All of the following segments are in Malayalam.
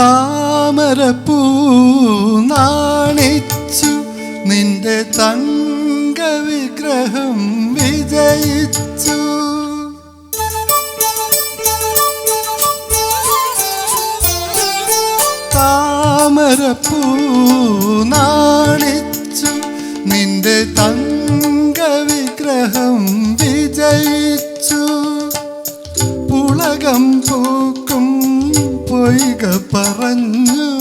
താമരപ്പൂ നാണിച്ചു നിന്റെ തങ്ക വിഗ്രഹം വിജയിച്ചു. താമരപ്പൂ നാണിച്ചു നിന്റെ തങ്ക വിഗ്രഹം പൊയ്ക പറഞ്ഞു.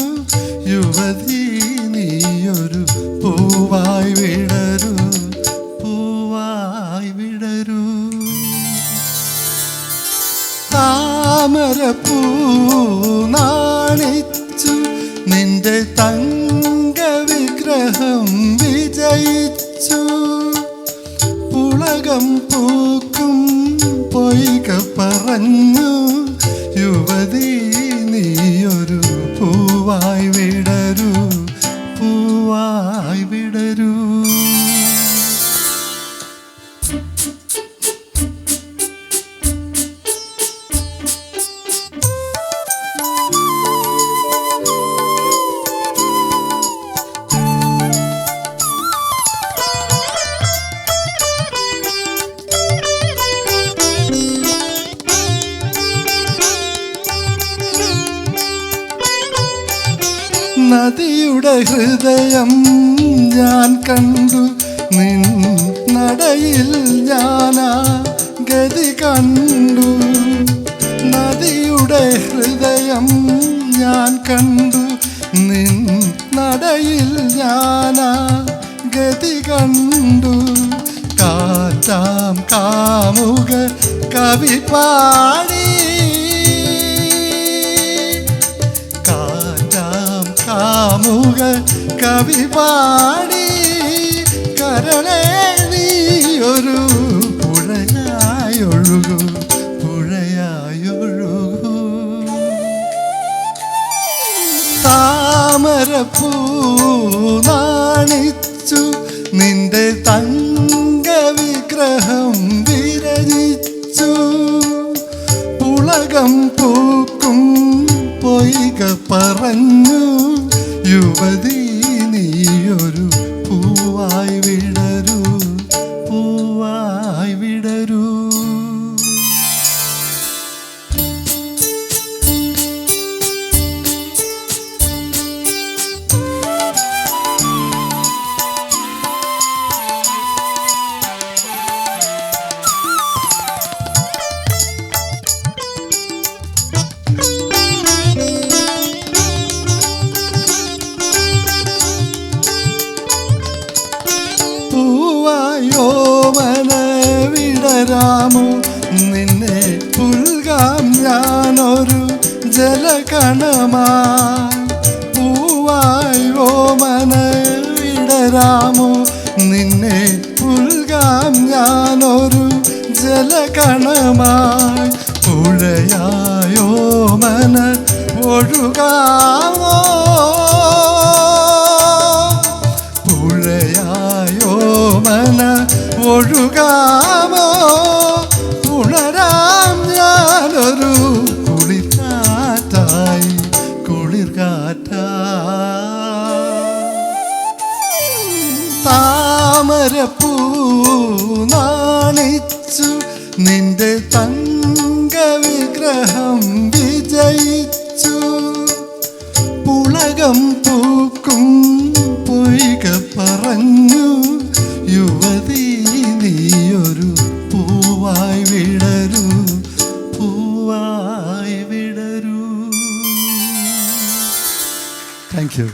യുവതി നീയൊരു പൂവായി വിടരു. പൂവായി വിടരൂ. താമരപ്പൂ നാണിച്ചു. നിന്റെ തങ്ക വിഗ്രഹം വിജയിച്ചു. പുളകം പൂക്കും പൊയ്ക പറഞ്ഞു. യുവതി നീയൊരു പൂവായി വിടരൂ നദിയുടെ ഹൃദയം ഞാൻ കണ്ടു. നിൻ നടയിൽ ഞാനാ ഗതി കണ്ടു. നദിയുടെ ഹൃദയം ഞാൻ കണ്ടു. നിൻ നടയിൽ ഞാനാ ഗതി കണ്ടു. കാറ്റാം കാമുക കവി കാമുക കവി പാടി കരളേ നീ ഒരു പുഴയായൊഴുകൂ പുഴയായൊഴുകൂ താമരപ്പൂ നാണിച്ചു നിന്റെ തങ്ക വിഗ്രഹം വിരചിച്ചു. പുളകം പൂക്കും പൊയ്ക പറഞ്ഞു യുവതി നീയൊരു പൂവായി വിടരൂ വിടരാമോ നിന്നെ പുൽകാം ഞാനൊരു ജലകണമാ. പൂവായോ മന വിടരാമോ? നിന്നെ പുൽകാം ഞാനൊരു ജലകണമായി പുഴയായോ മന ഒഴുകാമോ? പുഴയായോ മന ഒഴുകാമോ? താമരപ്പൂ നാണിച്ചു നിന്റെ തങ്ക വിഗ്രഹം വിജയിച്ചു. പുളകം പൂക്കും പൊയ്ക പറഞ്ഞു. യുവതി നീയൊരു പൂവായി വിടരൂ പൂവായി വിടരൂ. Thank you